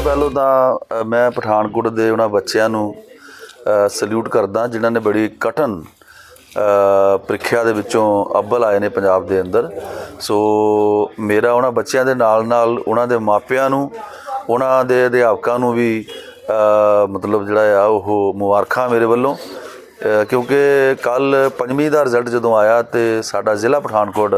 ਤੋਂ ਪਹਿਲਾਂ ਤਾਂ ਮੈਂ ਪਠਾਨਕੋਟ ਦੇ ਉਹਨਾਂ ਬੱਚਿਆਂ ਨੂੰ ਸਲੂਟ ਕਰਦਾ, ਜਿਨ੍ਹਾਂ ਨੇ ਬੜੀ ਕਠਨ ਪ੍ਰੀਖਿਆ ਦੇ ਵਿੱਚੋਂ ਅੱਵਲ ਆਏ ਨੇ ਪੰਜਾਬ ਦੇ ਅੰਦਰ। ਸੋ, ਮੇਰਾ ਉਹਨਾਂ ਬੱਚਿਆਂ ਦੇ ਨਾਲ ਨਾਲ ਉਹਨਾਂ ਦੇ ਮਾਪਿਆਂ ਨੂੰ, ਉਹਨਾਂ ਦੇ ਅਧਿਆਪਕਾਂ ਨੂੰ ਵੀ ਮਤਲਬ ਜਿਹੜਾ ਆ, ਉਹ ਮੁਬਾਰਕਾਂ ਮੇਰੇ ਵੱਲੋਂ। ਕਿਉਂਕਿ ਕੱਲ ਪੰਜਵੀਂ ਦਾ ਰਿਜ਼ਲਟ ਜਦੋਂ ਆਇਆ ਤੇ ਸਾਡਾ ਜ਼ਿਲ੍ਹਾ ਪਠਾਨਕੋਟ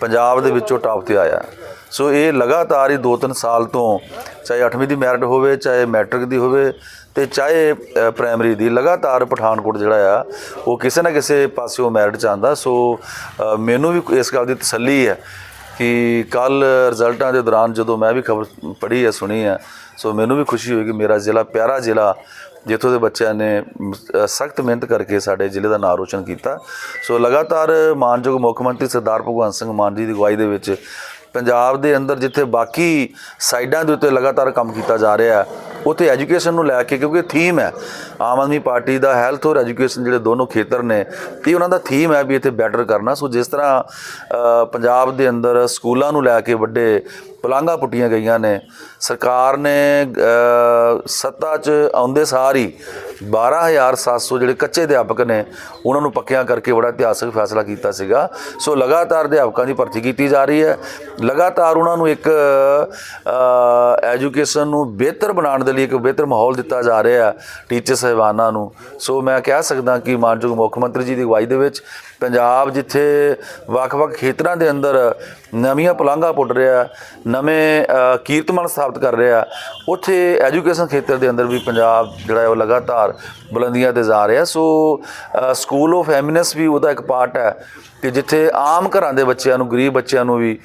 ਪੰਜਾਬ ਦੇ ਵਿੱਚੋਂ ਟਾਪ ਤੇ ਆਇਆ। ਸੋ ਇਹ ਲਗਾਤਾਰ ਹੀ 2-3 ਸਾਲ ਤੋਂ ਚਾਹੇ 8ਵੀਂ ਦੀ ਮੈਰਿਟ ਹੋਵੇ, ਚਾਹੇ ਮੈਟ੍ਰਿਕ ਦੀ ਹੋਵੇ ਤੇ ਚਾਹੇ ਪ੍ਰਾਇਮਰੀ ਦੀ ਲਗਾਤਾਰ ਪਠਾਨਕੋਟ ਜਿਹੜਾ ਆ, ਉਹ ਕਿਸੇ ਨਾ ਕਿਸੇ ਪਾਸਿਓਂ ਮੈਰਿਟ ਚ ਆਂਦਾ ਸੋ ਮੈਨੂੰ ਵੀ ਇਸ ਗੱਲ ਦੀ ਤਸੱਲੀ ਹੈ ਕਿ ਕੱਲ ਰਿਜ਼ਲਟਾਂ ਦੇ ਦੌਰਾਨ ਜਦੋਂ ਮੈਂ ਵੀ ਖਬਰ ਪੜ੍ਹੀ ਹੈ, ਸੁਣੀ ਹੈ, ਸੋ ਮੈਨੂੰ ਵੀ ਖੁਸ਼ੀ ਹੋਈ ਕਿ ਮੇਰਾ ਜ਼ਿਲ੍ਹਾ ਪਿਆਰਾ ਜ਼ਿਲ੍ਹਾ, ਜਿੱਥੋਂ ਦੇ ਬੱਚਿਆਂ ਨੇ ਸਖਤ ਮਿਹਨਤ ਕਰਕੇ ਸਾਡੇ ਜ਼ਿਲ੍ਹੇ ਦਾ ਨਾਮ ਰੋਸ਼ਨ ਕੀਤਾ। ਸੋ ਲਗਾਤਾਰ ਮਾਨਯੋਗ ਮੁੱਖ ਮੰਤਰੀ ਸਰਦਾਰ ਭਗਵੰਤ ਸਿੰਘ ਮਾਨ ਜੀ ਦੀ ਅਗਵਾਈ ਦੇ ਵਿੱਚ ਪੰਜਾਬ ਦੇ ਅੰਦਰ ਜਿੱਥੇ ਬਾਕੀ ਸਾਈਡਾਂ ਦੇ ਉੱਤੇ ਲਗਾਤਾਰ ਕੰਮ ਕੀਤਾ ਜਾ ਰਿਹਾ ਉੱਥੇ ਐਜੂਕੇਸ਼ਨ ਨੂੰ ਲੈ ਕੇ, ਕਿਉਂਕਿ ਥੀਮ ਹੈ। ਆਮ ਆਦਮੀ ਪਾਰਟੀ ਦਾ ਹੈਲਥ ਔਰ ਐਜੂਕੇਸ਼ਨ ਜਿਹੜੇ ਦੋਨੋਂ ਖੇਤਰ ਨੇ, ਇਹ ਉਹਨਾਂ ਦਾ ਥੀਮ ਹੈ ਵੀ ਇੱਥੇ ਬੈਟਰ ਕਰਨਾ। ਸੋ ਜਿਸ ਤਰ੍ਹਾਂ ਪੰਜਾਬ ਦੇ ਅੰਦਰ ਸਕੂਲਾਂ ਨੂੰ ਲੈ ਕੇ ਵੱਡੇ ਪਲਾਂਘਾਂ ਪੁੱਟੀਆਂ ਗਈਆਂ ਨੇ। ਸਰਕਾਰ ਨੇ ਸੱਤਾ 'ਚ ਆਉਂਦੇ ਸਾਰ ਹੀ 12700 ਜਿਹੜੇ ਕੱਚੇ ਅਧਿਆਪਕ ਨੇ, ਉਹਨਾਂ ਨੂੰ ਪੱਕਿਆਂ ਕਰਕੇ ਬੜਾ ਇਤਿਹਾਸਕ ਫੈਸਲਾ ਕੀਤਾ ਸੀਗਾ। ਸੋ ਲਗਾਤਾਰ ਅਧਿਆਪਕਾਂ ਦੀ ਭਰਤੀ ਕੀਤੀ ਜਾ ਰਹੀ ਹੈ। ਲਗਾਤਾਰ ਉਹਨਾਂ ਨੂੰ ਇੱਕ ਐਜੂਕੇਸ਼ਨ ਨੂੰ ਬਿਹਤਰ ਬਣਾਉਣ ਦੇ ਲਈ ਇੱਕ ਬਿਹਤਰ ਮਾਹੌਲ ਦਿੱਤਾ ਜਾ ਰਿਹਾ ਹੈ ਟੀਚਰ ਸਹਿਬਾਨਾਂ ਨੂੰ। ਸੋ ਮੈਂ ਕਹਿ ਸਕਦਾ ਕਿ ਮਾਨਯੋਗ ਮੁੱਖ ਮੰਤਰੀ ਜੀ ਦੀ ਅਗਵਾਈ ਦੇ ਵਿੱਚ ਪੰਜਾਬ ਜਿੱਥੇ ਵੱਖ-ਵੱਖ ਖੇਤਰਾਂ ਦੇ ਅੰਦਰ ਨਵੀਆਂ ਪਲਾਂਘਾਂ ਪੁੱਟ ਰਿਹਾ ਨਵੇਂ ਅ, ਕੀਰਤਮਾਨ ਸਥਾਪਿਤ ਕਰ ਰਿਹਾ ਉੱਥੇ ਐਜੂਕੇਸ਼ਨ ਖੇਤਰ ਦੇ ਅੰਦਰ ਵੀ ਪੰਜਾਬ ਜਿਹੜਾ ਹੈ ਉਹ ਲਗਾਤਾਰ ਬੁਲੰਦੀਆਂ ਤੇ ਜਾ ਰਿਹਾ। ਸੋ ਸਕੂਲ ਆਫ ਐਮਿਨੈਂਸ ਵੀ ਉਹਦਾ ਇੱਕ ਪਾਰਟ ਹੈ ਕਿ ਜਿੱਥੇ ਆਮ ਘਰਾਂ ਦੇ ਬੱਚਿਆਂ ਨੂੰ ਗਰੀਬ ਬੱਚਿਆਂ ਨੂੰ ਵੀ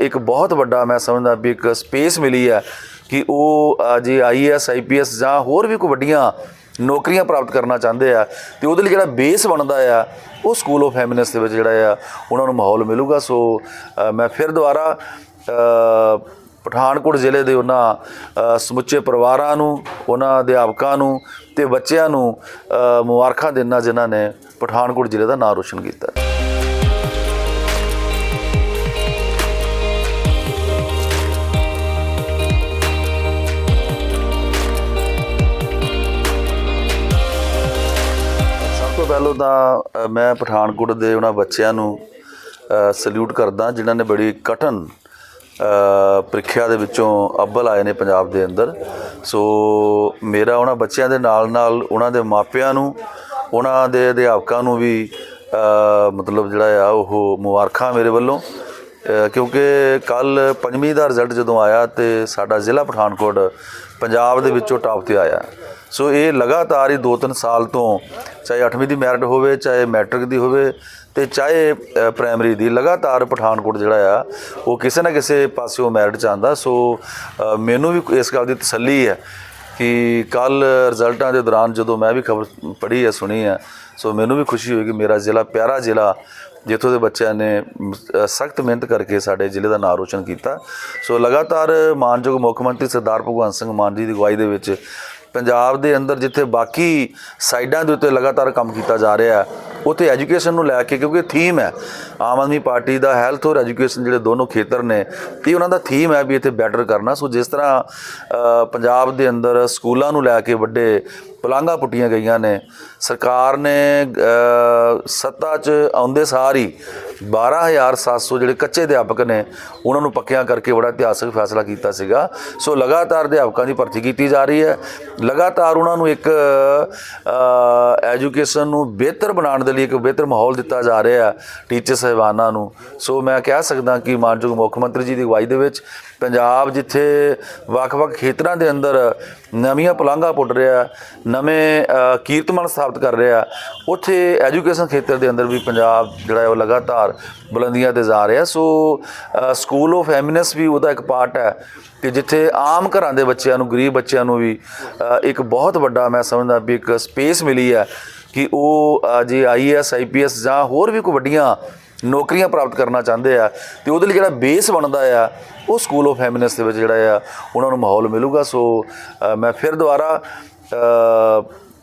ਇੱਕ ਬਹੁਤ ਵੱਡਾ ਮੈਂ ਸਮਝਦਾ ਵੀ ਇੱਕ ਸਪੇਸ ਮਿਲੀ ਹੈ ਕਿ ਉਹ ਅ, ਜੇ ਆਈਐਸ ਆਈਪੀਐਸ ਜਾਂ ਹੋਰ ਵੀ ਕੋਈ ਵੱਡੀਆਂ ਨੌਕਰੀਆਂ ਪ੍ਰਾਪਤ ਕਰਨਾ ਚਾਹੁੰਦੇ ਆ ਤੇ ਉਹਦੇ ਲਈ ਜਿਹੜਾ ਬੇਸ ਬਣਦਾ ਆ ਉਹ ਸਕੂਲ ਆਫ ਫੈਮਿਨਿਸਟ ਦੇ ਵਿੱਚ ਜਿਹੜਾ ਆ ਉਹਨਾਂ ਨੂੰ ਮਾਹੌਲ ਮਿਲੂਗਾ। ਸੋ ਮੈਂ ਫਿਰ ਦੁਬਾਰਾ ਪਠਾਨਕੋਟ ਜ਼ਿਲ੍ਹੇ ਦੇ ਉਹਨਾਂ ਸਮੁੱਚੇ ਪਰਿਵਾਰਾਂ ਨੂੰ, ਉਹਨਾਂ ਅਧਿਆਪਕਾਂ ਨੂੰ ਤੇ ਬੱਚਿਆਂ ਨੂੰ ਮੁਬਾਰਕਾਂ ਦੇਣਾ ਜਿਨ੍ਹਾਂ ਨੇ ਪਠਾਨਕੋਟ ਜ਼ਿਲ੍ਹੇ ਦਾ ਨਾਮ ਰੋਸ਼ਨ ਕੀਤਾ। ਸਭ ਤੋਂ ਪਹਿਲਾਂ ਤਾਂ ਮੈਂ ਪਠਾਨਕੋਟ ਦੇ ਉਹਨਾਂ ਬੱਚਿਆਂ ਨੂੰ ਸਲੂਟ ਕਰਦਾ ਜਿਨ੍ਹਾਂ ਨੇ ਬੜੀ ਕਠਨ ਪ੍ਰੀਖਿਆ ਦੇ ਵਿੱਚੋਂ ਅੱਵਲ ਆਏ ਨੇ ਪੰਜਾਬ ਦੇ ਅੰਦਰ। ਸੋ ਮੇਰਾ ਉਹਨਾਂ ਬੱਚਿਆਂ ਦੇ ਨਾਲ ਨਾਲ ਉਹਨਾਂ ਦੇ ਮਾਪਿਆਂ ਨੂੰ, ਉਹਨਾਂ ਦੇ ਅਧਿਆਪਕਾਂ ਨੂੰ ਵੀ ਮਤਲਬ ਜਿਹੜਾ ਆ ਉਹ ਮੁਬਾਰਕਾਂ ਮੇਰੇ ਵੱਲੋਂ। ਕਿਉਂਕਿ ਕੱਲ ਪੰਜਵੀਂ ਦਾ ਰਿਜ਼ਲਟ ਜਦੋਂ ਆਇਆ ਤੇ ਸਾਡਾ ਜ਼ਿਲ੍ਹਾ ਪਠਾਨਕੋਟ ਪੰਜਾਬ ਦੇ ਵਿੱਚੋਂ ਟਾਪ ਤੇ ਆਇਆ। ਸੋ ਇਹ ਲਗਾਤਾਰ ਹੀ 2-3 ਸਾਲ ਤੋਂ ਚਾਹੇ 8ਵੀਂ ਦੀ ਮੈਰਿਟ ਹੋਵੇ, ਚਾਹੇ ਮੈਟ੍ਰਿਕ ਦੀ ਹੋਵੇ ਤੇ ਚਾਹੇ ਪ੍ਰਾਇਮਰੀ ਦੀ, ਲਗਾਤਾਰ ਪਠਾਨਕੋਟ ਜਿਹੜਾ ਆ, ਉਹ ਕਿਸੇ ਨਾ ਕਿਸੇ ਪਾਸਿਓਂ ਮੈਰਿਟ ਚ ਆਂਦਾ ਸੋ ਮੈਨੂੰ ਵੀ ਇਸ ਗੱਲ ਦੀ ਤਸੱਲੀ ਹੈ ਕਿ ਕੱਲ ਰਿਜ਼ਲਟਾਂ ਦੇ ਦੌਰਾਨ ਜਦੋਂ ਮੈਂ ਵੀ ਖਬਰ ਪੜ੍ਹੀ ਹੈ, ਸੁਣੀ ਹੈ, ਸੋ ਮੈਨੂੰ ਵੀ ਖੁਸ਼ੀ ਹੋਈ ਕਿ ਮੇਰਾ ਜ਼ਿਲ੍ਹਾ ਪਿਆਰਾ ਜ਼ਿਲ੍ਹਾ, ਜਿੱਥੋਂ ਦੇ ਬੱਚਿਆਂ ਨੇ ਸਖਤ ਮਿਹਨਤ ਕਰਕੇ ਸਾਡੇ ਜ਼ਿਲ੍ਹੇ ਦਾ ਨਾਮ ਰੋਸ਼ਨ ਕੀਤਾ। ਸੋ ਲਗਾਤਾਰ ਮਾਨਯੋਗ ਮੁੱਖ ਮੰਤਰੀ ਸਰਦਾਰ ਭਗਵੰਤ ਸਿੰਘ ਮਾਨ ਜੀ ਦੀ ਅਗਵਾਈ ਦੇ ਵਿੱਚ ਪੰਜਾਬ ਦੇ ਅੰਦਰ ਜਿੱਥੇ ਬਾਕੀ ਸਾਈਡਾਂ ਦੇ ਉੱਤੇ ਲਗਾਤਾਰ ਕੰਮ ਕੀਤਾ ਜਾ ਰਿਹਾ ਹੈ, ਉੱਥੇ ਐਜੂਕੇਸ਼ਨ ਨੂੰ ਲੈ ਕੇ ਕਿਉਂਕਿ ਥੀਮ ਹੈ। ਆਮ ਆਦਮੀ ਪਾਰਟੀ ਦਾ ਹੈਲਥ ਔਰ ਐਜੂਕੇਸ਼ਨ ਜਿਹੜੇ ਦੋਨੋਂ ਖੇਤਰ ਨੇ, ਇਹ ਉਹਨਾਂ ਦਾ ਥੀਮ ਹੈ ਵੀ ਇੱਥੇ ਬੈਟਰ ਕਰਨਾ। ਸੋ ਜਿਸ ਤਰ੍ਹਾਂ ਪੰਜਾਬ ਦੇ ਅੰਦਰ ਸਕੂਲਾਂ ਨੂੰ ਲੈ ਕੇ ਵੱਡੇ ਪਲਾਂਘਾਂ ਪੁੱਟੀਆਂ ਗਈਆਂ ਨੇ, ਸਰਕਾਰ ਨੇ ਸੱਤਾ 'ਚ ਆਉਂਦੇ ਸਾਰ ਹੀ 12700 ਜਿਹੜੇ ਕੱਚੇ ਅਧਿਆਪਕ ਨੇ, ਉਹਨਾਂ ਨੂੰ ਪੱਕਿਆਂ ਕਰਕੇ ਬੜਾ ਇਤਿਹਾਸਕ ਫੈਸਲਾ ਕੀਤਾ ਸੀਗਾ। ਸੋ ਲਗਾਤਾਰ ਅਧਿਆਪਕਾਂ ਦੀ ਭਰਤੀ ਕੀਤੀ ਜਾ ਰਹੀ ਹੈ। ਲਗਾਤਾਰ ਉਹਨਾਂ ਨੂੰ ਇੱਕ ਐਜੂਕੇਸ਼ਨ ਨੂੰ ਬਿਹਤਰ ਬਣਾਉਣ ਦੇ ਲਈ ਇੱਕ ਬਿਹਤਰ ਮਾਹੌਲ ਦਿੱਤਾ ਜਾ ਰਿਹਾ ਹੈ। ਟੀਚਰ ਸਹਿਬਾਨਾਂ ਨੂੰ। ਸੋ ਮੈਂ ਕਹਿ ਸਕਦਾ ਕਿ ਮਾਨਯੋਗ ਮੁੱਖ ਮੰਤਰੀ ਜੀ ਦੀ ਅਗਵਾਈ ਦੇ ਵਿੱਚ ਪੰਜਾਬ ਜਿੱਥੇ ਵੱਖ-ਵੱਖ ਖੇਤਰਾਂ ਦੇ ਅੰਦਰ ਨਵੀਆਂ ਪਲਾਂਘਾਂ ਪੁੱਟ ਰਿਹਾ ਨਵੇਂ ਕੀਰਤਮਨ ਸਥਾਪਿਤ ਕਰ ਰਿਹਾ ਉੱਥੇ ਐਜੂਕੇਸ਼ਨ ਖੇਤਰ ਦੇ ਅੰਦਰ ਵੀ ਪੰਜਾਬ ਜਿਹੜਾ ਹੈ ਉਹ ਲਗਾਤਾਰ ਬੁਲੰਦੀਆਂ ਤੇ ਜਾ ਰਿਹਾ। ਸੋ ਸਕੂਲ ਆਫ ਐਮਿਨੈਂਸ ਵੀ ਉਹਦਾ ਇੱਕ ਪਾਰਟ ਹੈ ਕਿ ਜਿੱਥੇ ਆਮ ਘਰਾਂ ਦੇ ਬੱਚਿਆਂ ਨੂੰ ਗਰੀਬ ਬੱਚਿਆਂ ਨੂੰ ਵੀ ਇੱਕ ਬਹੁਤ ਵੱਡਾ ਮੈਂ ਸਮਝਦਾ ਵੀ ਇੱਕ ਸਪੇਸ ਮਿਲੀ ਹੈ ਕਿ ਉਹ ਅ, ਜੇ ਆਈਐਸ ਆਈਪੀਐਸ ਜਾਂ ਹੋਰ ਵੀ ਕੋਈ ਵੱਡੀਆਂ ਨੌਕਰੀਆਂ ਪ੍ਰਾਪਤ ਕਰਨਾ ਚਾਹੁੰਦੇ ਆ ਤੇ ਉਹਦੇ ਲਈ ਜਿਹੜਾ ਬੇਸ ਬਣਦਾ ਆ, ਉਹ ਸਕੂਲ ਆਫ ਫੈਮਿਨਿਸਟ ਦੇ ਵਿੱਚ ਜਿਹੜਾ ਆ, ਉਹਨਾਂ ਨੂੰ ਮਾਹੌਲ ਮਿਲੂਗਾ। ਸੋ ਮੈਂ ਫਿਰ ਦੁਬਾਰਾ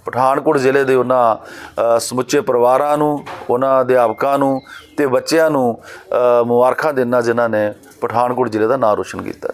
ਪਠਾਨਕੋਟ ਜ਼ਿਲ੍ਹੇ ਦੇ ਉਹਨਾਂ ਸਮੁੱਚੇ ਪਰਿਵਾਰਾਂ ਨੂੰ, ਉਹਨਾਂ ਅਧਿਆਪਕਾਂ ਨੂੰ ਤੇ ਬੱਚਿਆਂ ਨੂੰ ਮੁਬਾਰਕਾਂ ਦੇਣਾ ਜਿਨ੍ਹਾਂ ਨੇ ਪਠਾਨਕੋਟ ਜ਼ਿਲ੍ਹੇ ਦਾ ਨਾਮ ਰੋਸ਼ਨ ਕੀਤਾ।